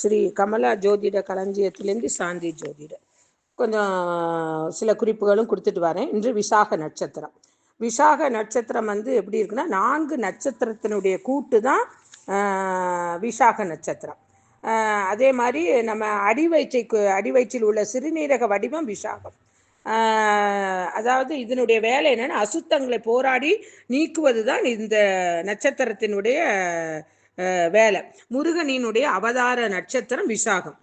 ஸ்ரீ கமலா ஜோதிட களஞ்சியத்திலேருந்து சாந்தி ஜோதிட. கொஞ்சம் சில குறிப்புகளும் கொடுத்துட்டு வரேன். இன்று விசாக நட்சத்திரம். விசாக நட்சத்திரம் வந்து எப்படி இருக்குன்னா நான்கு நட்சத்திரத்தினுடைய கூட்டு தான் விசாக நட்சத்திரம். அதே மாதிரி நம்ம அடிவயிற்றை அடிவயிற்றில் உள்ள சிறுநீரக வடிவம் விசாகம். அதாவது இதனுடைய வேலை என்னன்னா அசுத்தங்களை போராடி நீக்குவது தான் இந்த நட்சத்திரத்தினுடைய வேலை. முருகனினுடைய அவதார நட்சத்திரம் விசாகம்.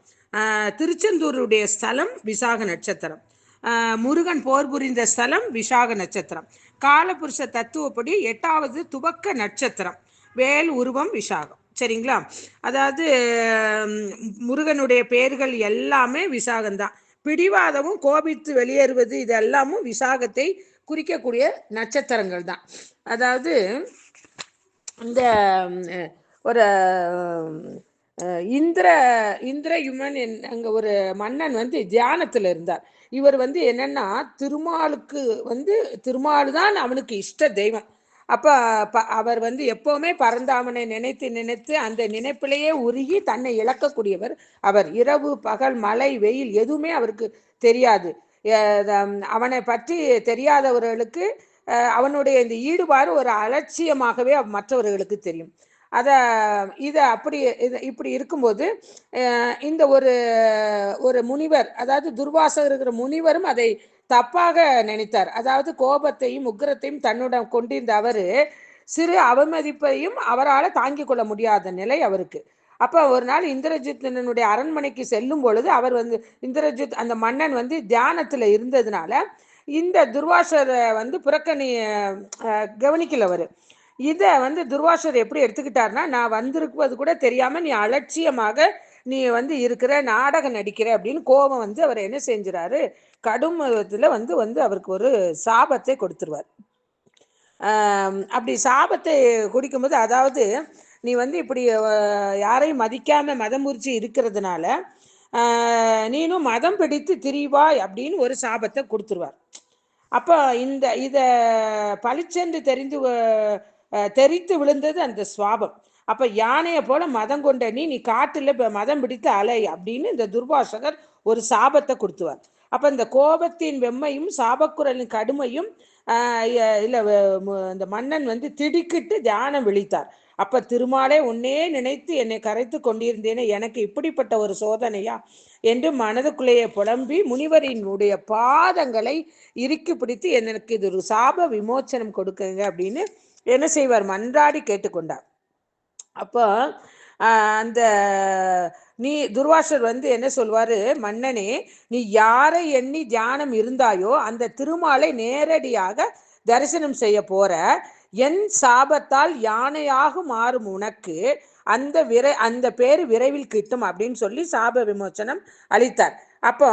திருச்செந்தூருடைய ஸ்தலம் விசாக நட்சத்திரம். முருகன் போர் புரிந்த ஸ்தலம் விசாக நட்சத்திரம். காலபுருஷ தத்துவப்படி எட்டாவது துவக்க நட்சத்திரம். வேல் உருவம் விசாகம். சரிங்களா? அதாவது முருகனுடைய பெயர்கள் எல்லாமே விசாகம்தான். பிடிவாதமும் கோபித்து வெளியேறுவது இது எல்லாமும் விசாகத்தை குறிக்கக்கூடிய நட்சத்திரங்கள் தான் அதாவது இந்த ஒரு இந்திர இந்திர இந்திரயுமன் அங்க ஒரு மன்னன் வந்து தியானத்துல இருந்தார். இவர் வந்து என்னன்னா திருமாலுக்கு வந்து திருமால் தான் அவனுக்கு இஷ்ட தெய்வம். அப்ப ப- அவர் வந்து எப்பவுமே பரந்தாமனை நினைத்து நினைத்து அந்த நினைப்பிலேயே உருகி தன்னை இழக்கக்கூடியவர் அவர். இரவு பகல் மழை வெயில் எதுவுமே அவருக்கு தெரியாது. அவனை பற்றி தெரியாதவர்களுக்கு அவனுடைய இந்த ஈடுபாடு ஒரு அலட்சியமாகவே மற்றவர்களுக்கு தெரியும். அதை இதை அப்படி இது இப்படி இருக்கும்போது இந்த ஒரு ஒரு முனிவர் அதாவது துர்வாசகர் இருக்கிற முனிவரும் அதை தப்பாக நினைத்தார். அதாவது கோபத்தையும் உக்கிரத்தையும் தன்னுடன் கொண்டிருந்த அவர் சிறு அவமதிப்பையும் அவரால் தாங்கிக் கொள்ள முடியாத நிலை அவருக்கு. அப்போ ஒரு நாள் இந்திரஜித்னனுடைய அரண்மனைக்கு செல்லும் பொழுது அவர் வந்து இந்திரஜித் அந்த மன்னன் வந்து தியானத்தில் இருந்ததுனால இந்த துர்வாசரை வந்து புறக்கணி கவனிக்கல அவர். இதை வந்து துர்வாசர் எப்படி எடுத்துக்கிட்டாருன்னா நான் வந்திருப்பது கூட தெரியாம நீ அலட்சியமாக நீ வந்து இருக்கிற நாடகம் நடிக்கிற அப்படின்னு கோபம் வந்து அவர் என்ன செஞ்சுறாரு? கடும் இதில் வந்து வந்து அவருக்கு ஒரு சாபத்தை கொடுத்துருவார். அப்படி சாபத்தை குடிக்கும்போது அதாவது நீ வந்து இப்படி யாரையும் மதிக்காம மதம் முறிச்சு இருக்கிறதுனால நீனும் மதம் பிடித்து திரிவாய் அப்படின்னு ஒரு சாபத்தை கொடுத்துருவார். அப்போ இந்த இதை பளிச்சென்று தெரிந்து தெரித்து விழுந்தது அந்த சுவாபம். அப்ப யானையை போல மதம் கொண்ட நீ நீ காட்டுல இப்போ மதம் பிடித்து அலை அப்படின்னு இந்த துர்வாசகர் ஒரு சாபத்தை கொடுத்துவார். அப்ப இந்த கோபத்தின் வெம்மையும் சாபக்குரலின் கடுமையும் இல்லை இல்ல இந்த மன்னன் வந்து திடுக்கிட்டு தியானம் விழித்தார். அப்ப திருமாலே உன்னே நினைத்து என்னை கரைத்து கொண்டிருந்தேனே எனக்கு இப்படிப்பட்ட ஒரு சோதனையா? என்று மனதுக்குள்ளேயே புலம்பி முனிவரினுடைய பாதங்களை இறுக்கி பிடித்து எனக்கு இது ஒரு சாப விமோச்சனம் கொடுக்குங்க அப்படின்னு என்ன செய்வார்? மன்றாடி கேட்டுக்கொண்டார். அப்போ அந்த நீ துர்வாசர் வந்து என்ன சொல்வாரு? மன்னனே நீ யாரை எண்ணி தியானம் இருந்தாயோ அந்த திருமாலை நேரடியாக தரிசனம் செய்ய போற. என் சாபத்தால் யானையாக மாறும் உனக்கு. அந்த விரை அந்த பேர் விரைவில் கிட்டும் அப்படின்னு சொல்லி சாப விமோச்சனம் அளித்தார். அப்போ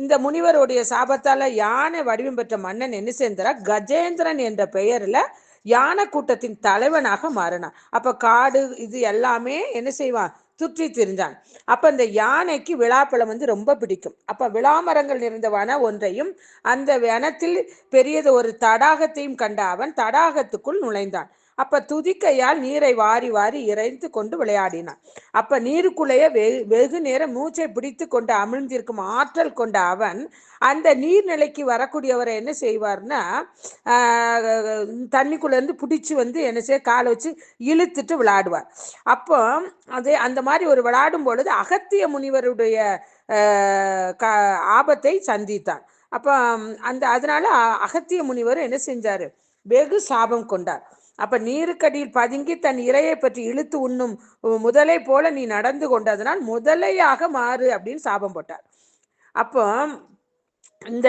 இந்த முனிவருடைய சாபத்தால யானை வடிவம் பெற்ற மன்னன் என்ன செஞ்சாரா கஜேந்திரன் என்ற பெயர்ல யானை கூட்டத்தின் தலைவனாக மாறினான். அப்ப காடு இது எல்லாமே என்ன செய்வான்? சுற்றி திரிஞ்சான். அப்ப இந்த யானைக்கு விழாப்பழம் வந்து ரொம்ப பிடிக்கும். அப்ப விழாமரங்கள் நிறைந்த வன ஒன்றையும் அந்த வனத்தில் பெரியது ஒரு தடாகத்தையும் கண்ட அவன் தடாகத்துக்குள் நுழைந்தான். அப்ப துதிக்கையால் நீரை வாரி வாரி இறைத்து கொண்டு விளையாடினான். அப்ப நீருக்குள்ளேயே வெகு வெகு நேரம் மூச்சை பிடித்து கொண்டு அமிழ்ந்திருக்கும் ஆற்றல் கொண்ட அவன் அந்த நீர்நிலைக்கு வரக்கூடியவரை என்ன செய்வார்னா தண்ணிக்குள்ள இருந்து பிடிச்சி வந்து என்ன செய்ய காலை வச்சு இழுத்துட்டு விளையாடுவார். அப்போ அதே அந்த மாதிரி ஒரு விளையாடும் பொழுது அகத்திய முனிவருடைய க- ஆபத்தை சந்தித்தான். அப்போ அந்த அதனால அகத்திய முனிவர் என்ன செஞ்சாரு? வெகு சாபம் கொண்டார். அப்ப நீருக்கடியில் பதுங்கி தன் இரையை பற்றி இழுத்து உண்ணும் முதலை போல நீ நடந்து கொண்டதனால் முதலையாக மாறு அப்படின்னு சாபம் போட்டார். அப்போ இந்த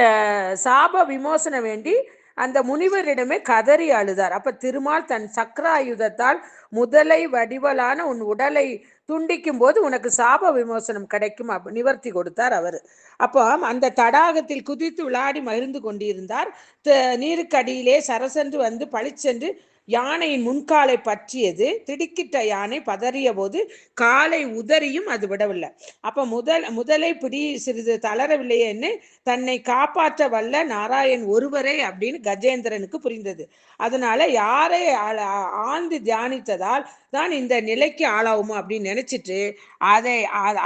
சாப விமோசனம் வேண்டி அந்த முனிவரிடமே கதறி அழுதார். அப்ப திருமால் தன் சக்கராயுதத்தால் முதலை வடிவலான உன் உடலை துண்டிக்கும் போது உனக்கு சாப விமோசனம் கிடைக்கும் அப் நிவர்த்தி கொடுத்தார் அவர். அப்போ அந்த தடாகத்தில் குதித்து விளையாடி மகிழ்ந்து கொண்டிருந்தார். நீருக்கடியிலே சரசென்று வந்து பளிச்சென்று யானையின் முன்காலை பற்றியது திடுக்கிட்ட யானை பதறிய போது காலை உதறியும் அது விடவில்லை. அப்ப முதல் முதலை பிடி சிறிது தளரவில்லையேன்னு தன்னை காப்பாற்ற வல்ல நாராயண் ஒருவரே அப்படின்னு கஜேந்திரனுக்கு புரிந்தது. அதனால யாரை ஆழ்ந்து தியானித்ததால் தான் இந்த நிலைக்கு ஆளாகுமோ அப்படின்னு நினைச்சிட்டு அதை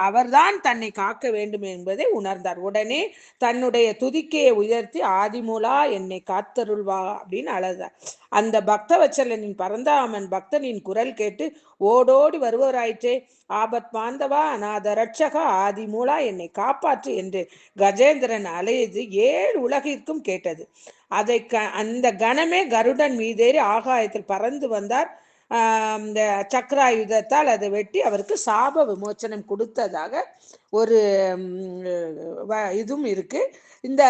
அவர்தான் தன்னை காக்க வேண்டும் என்பதை உணர்ந்தார். உடனே தன்னுடைய துதிக்கையை உயர்த்தி ஆதிமூலா என்னை காத்தருள்வா அப்படின்னு அழுதார். அந்த பக்தவச்சலனின் பரந்தாமன் பக்தனின் குரல் கேட்டு ஓடோடி வருவராயிற்றே ஆபத் பாந்தவா அநாத ரட்சகா ஆதிமூலா என்னை காப்பாற்று என்று கஜேந்திரன் அலையது ஏழு உலகிற்கும் கேட்டது. அதை க அந்த கணமே கருடன் மீதேறி ஆகாயத்தில் பறந்து வந்தார். இந்த சக்கராயுதத்தால் அதை வெட்டி அவருக்கு சாப விமோச்சனம் கொடுத்ததாக ஒரு இதுவும் இருக்கு. இந்த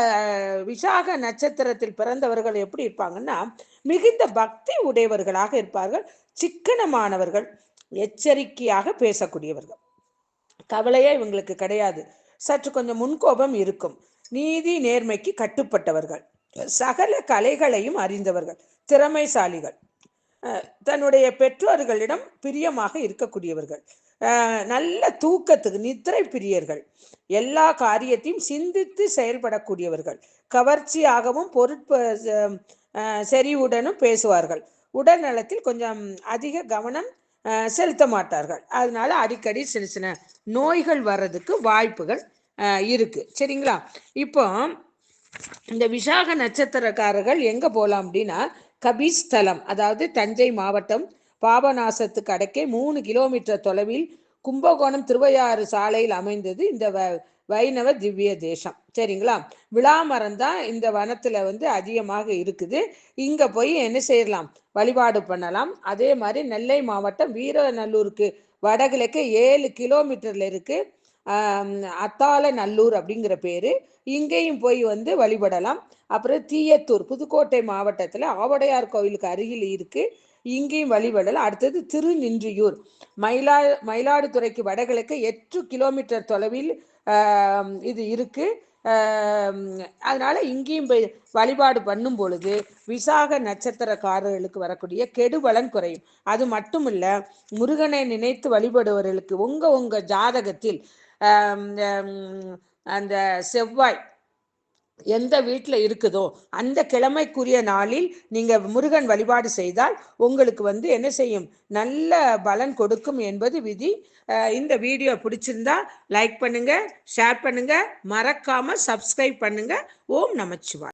விசாக நட்சத்திரத்தில் பிறந்தவர்கள் எப்படி இருப்பாங்கன்னா மிகுந்த பக்தி உடையவர்களாக இருப்பார்கள். சிக்கனமானவர்கள் எச்சரிக்கையாக பேசக்கூடியவர்கள். கவலையே இவங்களுக்கு கிடையாது. சற்று கொஞ்சம் முன்கோபம் இருக்கும். நீதி நேர்மைக்கு கட்டுப்பட்டவர்கள். சகல கலைகளையும் அறிந்தவர்கள். திறமைசாலிகள். தன்னுடைய பெற்றோர்களிடம் பிரியமாக இருக்கக்கூடியவர்கள். நல்ல தூக்கத்துக்கு நித்திரை பிரியர்கள். எல்லா காரியத்தையும் சிந்தித்து செயல்படக்கூடியவர்கள். கவர்ச்சியாகவும் பொருட்ப செறிவுடனும் பேசுவார்கள். உடல் நலத்தில் கொஞ்சம் அதிக கவனம் செலுத்த மாட்டார்கள். அதனால அடிக்கடி சின்ன சின்ன நோய்கள் வர்றதுக்கு வாய்ப்புகள் இருக்கு. சரிங்களா? இப்போ இந்த விசாக நட்சத்திரக்காரர்கள் எங்க போகலாம் அப்படின்னா கபிஸ்தலம் அதாவது தஞ்சை மாவட்டம் பாபநாசத்துக்கு அடக்கே மூணு கிலோமீட்டர் தொலைவில் கும்பகோணம் திருவையாறு சாலையில் அமைந்தது இந்த வைணவ திவ்ய தேசம். சரிங்களா? விழாமரம் தான் இந்த வனத்துல வந்து அதிகமாக இருக்குது. இங்க போய் என்ன செய்யலாம்? வழிபாடு பண்ணலாம். அதே மாதிரி நெல்லை மாவட்டம் வீரநல்லூருக்கு வடகிழக்கு ஏழு கிலோமீட்டர்ல இருக்கு. அத்தால நல்லூர் அப்படிங்கிற பேரு. இங்கேயும் போய் வந்து வழிபடலாம். அப்புறம் தீயத்தூர் புதுக்கோட்டை மாவட்டத்தில் ஆவடையார் கோவிலுக்கு அருகில் இருக்கு. இங்கேயும் வழிபடலாம். அடுத்தது திருநின்றியூர். மயிலா மயிலாடுதுறைக்கு வடகிழக்கு எட்டு கிலோமீட்டர் தொலைவில் இது இருக்கு. அதனால இங்கேயும் போய் வழிபாடு பண்ணும் பொழுது விசாக நட்சத்திரக்காரர்களுக்கு வரக்கூடிய கெடுபலன் குறையும். அது மட்டும் இல்லை முருகனை நினைத்து வழிபடுவர்களுக்கு உங்க உங்க ஜாதகத்தில் அந்த செவ்வாய் எந்த வீட்டில் இருக்குதோ அந்த கிழமைக்குரிய நாளில் நீங்கள் முருகன் வழிபாடு செய்தால் உங்களுக்கு வந்து என்ன செய்யும்? நல்ல பலன் கொடுக்கும் என்பது விதி. இந்த வீடியோ பிடிச்சிருந்தா லைக் பண்ணுங்கள் ஷேர் பண்ணுங்கள் மறக்காமல் சப்ஸ்கிரைப் பண்ணுங்கள் ஓம் நமச்சிவாய்